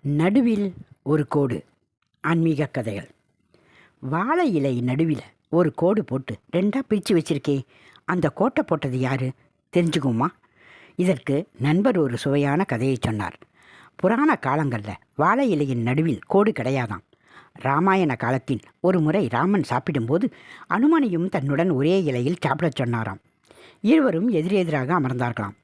நடுவில் ஒரு கோடு. ஆன்மீக கதைகள். வாழை இலை நடுவில் ஒரு கோடு போட்டு ரெண்டாக பிரித்து வச்சிருக்கே. அந்த கோட்டை போட்டது யார்? தெரிஞ்சுக்குமா இதற்கு நண்பர் ஒரு சுவையான கதையை சொன்னார். புராண காலங்களில் வாழை இலையின் நடுவில் கோடு கிடையாதாம். ராமாயண காலத்தில் ஒரு முறை ராமன் சாப்பிடும்போது அனுமனையும் தன்னுடன் ஒரே இலையில் சாப்பிடச் சொன்னாராம். இருவரும் எதிரெதிராக அமர்ந்தார்களாம்.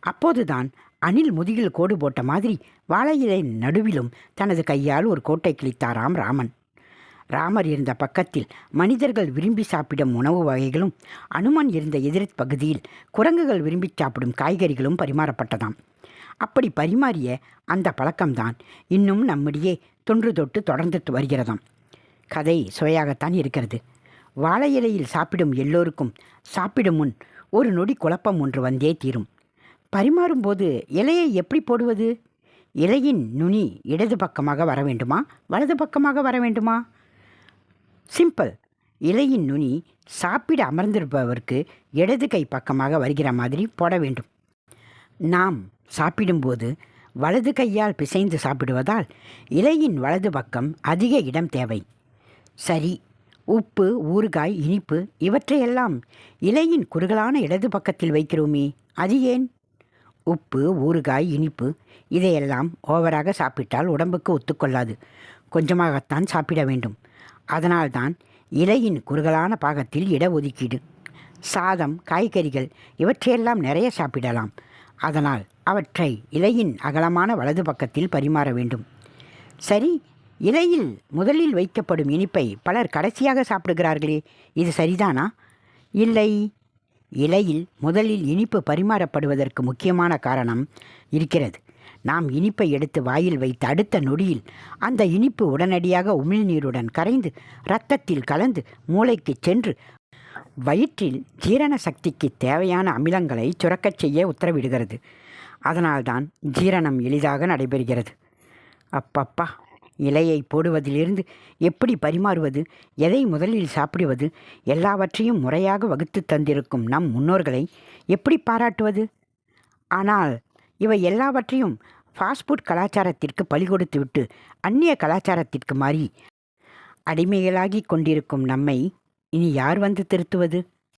அப்போதுதான் அணில் முதுகில் கோடு போட்ட மாதிரி வாழை நடுவிலும் தனது கையால் ஒரு கோட்டை கிழித்தாராம் ராமன். ராமர் இருந்த பக்கத்தில் மனிதர்கள் விரும்பி சாப்பிடும் உணவு வகைகளும் அனுமன் இருந்த எதிர் பகுதியில் குரங்குகள் விரும்பி சாப்பிடும் காய்கறிகளும் பரிமாறப்பட்டதாம். அப்படி பரிமாறிய அந்த பழக்கம்தான் இன்னும் நம்மிடையே தொன்று தொட்டு தொடர்ந்து வருகிறதாம். கதை சுவையாகத்தான் இருக்கிறது. வாழை இலையில் சாப்பிடும் எல்லோருக்கும் சாப்பிடும் முன் ஒரு நொடி குழப்பம் ஒன்று வந்தே தீரும். பரிமாறும்போது இலையை எப்படி போடுவது? இலையின் நுனி இடது பக்கமாக வர வேண்டுமா? வலது பக்கமாக வர வேண்டுமா? சிம்பிள். இலையின் நுனி சாப்பிட அமர்ந்திருப்பவருக்கு இடது கை பக்கமாக வருகிற மாதிரி போட வேண்டும். நாம் சாப்பிடும்போது வலது கையால் பிசைந்து சாப்பிடுவதால் இலையின் வலது பக்கம் அதிக இடம் தேவை. சரி உப்பு ஊறுகாய் இனிப்பு இவற்றையெல்லாம் இலையின் குறுகலான இடது பக்கத்தில் வைக்கிறோமே அது ஏன்? உப்பு ஊறுகாய் இனிப்பு இதையெல்லாம் ஓவராக சாப்பிட்டால் உடம்புக்கு ஒத்துக்கொள்ளாது. கொஞ்சமாகத்தான் சாப்பிட வேண்டும். அதனால்தான் இலையின் குறுகலான பாகத்தில் இட ஒதுக்கீடு சாதம் காய்கறிகள் இவற்றையெல்லாம் நிறைய சாப்பிடலாம். அதனால் அவற்றை இலையின் அகலமான வலது பக்கத்தில் பரிமாற வேண்டும். சரி இலையில் முதலில் வைக்கப்படும் இனிப்பை பலர் கடைசியாக சாப்பிடுகிறார்களே இது சரிதானா? இல்லை. இலையில் முதலில் இனிப்பு பரிமாறப்படுவதற்கு முக்கியமான காரணம் இருக்கிறது. நாம் இனிப்பை எடுத்து வாயில் வைத்த அடுத்த நொடியில் அந்த இனிப்பு உடனடியாக உமிழ்நீருடன் கரைந்து இரத்தத்தில் கலந்து மூளைக்கு சென்று வயிற்றில் ஜீரண சக்திக்கு தேவையான அமிலங்களை சுரக்கச் செய்ய உத்தரவிடுகிறது. அதனால்தான் ஜீரணம் எளிதாக நடைபெறுகிறது. அப்பப்பா. இலையை போடுவதிலிருந்து எப்படி பரிமாறுவது எதை முதலில் சாப்பிடுவது எல்லாவற்றையும் முறையாக வகுத்து தந்திருக்கும் நம் முன்னோர்களை எப்படி பாராட்டுவது? ஆனால் இவை எல்லாவற்றையும் ஃபாஸ்ட்ஃபுட் கலாச்சாரத்திற்கு பலி கொடுத்துவிட்டு அந்நிய கலாச்சாரத்திற்கு மாறி அடிமைகளாகி கொண்டிருக்கும் நம்மை இனி யார் வந்து திருத்துவது?